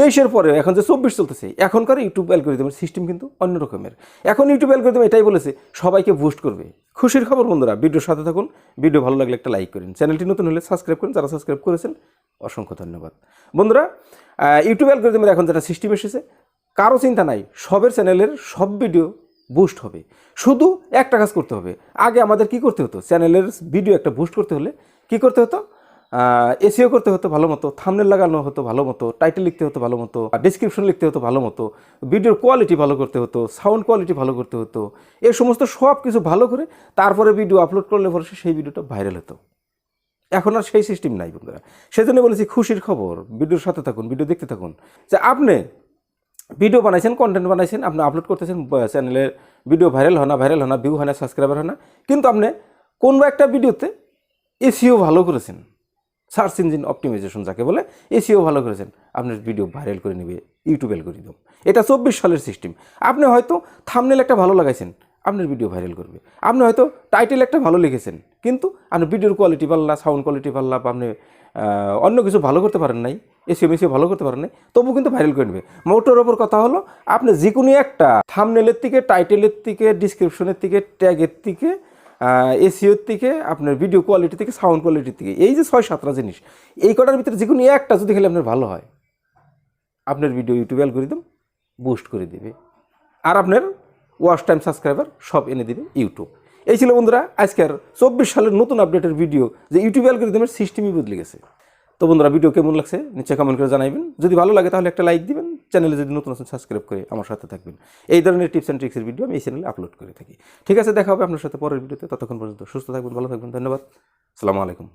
তেইশের পরে এখন যে চব্বিশ চলতেছে, এখনকার ইউটিউব অ্যালগোরিদমের সিস্টেম কিন্তু অন্য রকমের। এখন ইউটিউব অ্যালগোরিদম এটাই বলেছে, সবাইকে বুস্ট করবে। খুশির খবর বন্ধুরা ভিডিওর সাথে থাকুন, ভিডিও ভালো লাগলে একটা লাইক করুন। চ্যানেলটি নতুন হলে সাবস্ক্রাইব করুন, যারা সাবস্ক্রাইব করেছেন, অসংখ্য ধন্যবাদ। বন্ধুরা ইউটিউব অ্যালগোরিদমের এখন যেটা সিস্টেম এসেছে, কারও চিন্তা নাই, সবের চ্যানেলের সব ভিডিও বুস্ট হবে। শুধু একটা কাজ করতে হবে। আগে আমাদের কি করতে হতো? চ্যানেলের ভিডিও একটা বুস্ট করতে হলে কি করতে হতো? এসিও করতে হতো ভালো মতো থামনেল লাগানো হতো ভালো মতো টাইটেল লিখতে হতো ভালো মতো ডিসক্রিপশন লিখতে হতো ভালো মতো ভিডিওর কোয়ালিটি ভালো করতে হতো সাউন্ড কোয়ালিটি ভালো করতে হতো এই সমস্ত সব কিছু ভালো করে তারপরে ভিডিও আপলোড করলে পরে সেই ভিডিওটা ভাইরাল হতো। এখন আর সেই সিস্টেম নাই বন্ধুরা। সেজন্য বলেছি খুশির খবর ভিডিওর সাথে থাকুন ভিডিও দেখতে থাকুন। যে আপনি ভিডিও বানাইছেন কন্টেন্ট বানাইছেন, আপনি আপলোড করতেছেন চ্যানেলের ভিডিও ভাইরাল হয় না ভাইরাল হয় না ভিউ হয় না সাবস্ক্রাইবার হয় না, কিন্তু আপনি কোনো একটা ভিডিওতে এসিও ভালো করেছেন। সার্চ ইঞ্জিন অপটিমাইজেশন যাকে বলে, এসিও ভালো করেছেন। আপনার ভিডিও ভাইরাল করে নেবে ইউটিউব অ্যালগোরিদম। এটা চব্বিশ সালের সিস্টেম। আপনি হয়তো থামনেল একটা ভালো লাগাইছেন, আপনার ভিডিও ভাইরাল করবে। আপনি হয়তো টাইটেল একটা ভালো লিখেছেন, কিন্তু আপনার ভিডিওর কোয়ালিটি পাল্লা সাউন্ড কোয়ালিটি পাল্লা বা আপনি অন্য কিছু ভালো করতে পারেন নাই, এসিও মেসিও ভালো করতে পারেন নাই তবু কিন্তু ভাইরাল করে নেবে। মোটোর ওপর কথা হলো, আপনি যে কোনো একটা থামনেলের থেকে টাইটেলের থেকে ডিসক্রিপশনের থেকে ট্যাগের থেকে এসিওর থেকে, আপনার ভিডিও কোয়ালিটি থেকে সাউন্ড কোয়ালিটির থেকে, এই যে ছয়, সাতটা জিনিস, এই কটার ভিতরে যে কোনো একটা যদি খেলে আপনার ভালো হয়, আপনার ভিডিও ইউটিউব অ্যালগোরিদম বুস্ট করে দিবে। আর আপনার ওয়াশ টাইম সাবস্ক্রাইবার সব এনে দিবে ইউটিউব এই ছিল বন্ধুরা, আজকের চব্বিশ সালের নতুন আপডেটের ভিডিও যে ইউটিউব অ্যালগোরিদমের সিস্টেমই বদলে গেছে। তো বন্ধুরা ভিডিও কেমন লাগছে? নিচে কমেন্ট করে জানাবেন যদি ভালো লাগে তাহলে একটা লাইক দিবেন। চ্যানেলে যদি নতুন আছেন সাবস্ক্রাইব করে আমার সাথে থাকবেন। এই ধরনের টিপস অ্যান্ড ট্রিক্সের ভিডিও আমি এই চ্যানেলে আপলোড করে থাকি। ঠিক আছে, দেখা হবে আপনার সাথে পরের ভিডিওতে ততক্ষণ পর্যন্ত সুস্থ থাকবেন, ভালো থাকবেন, ধন্যবাদ। সালামু আলাইকুম।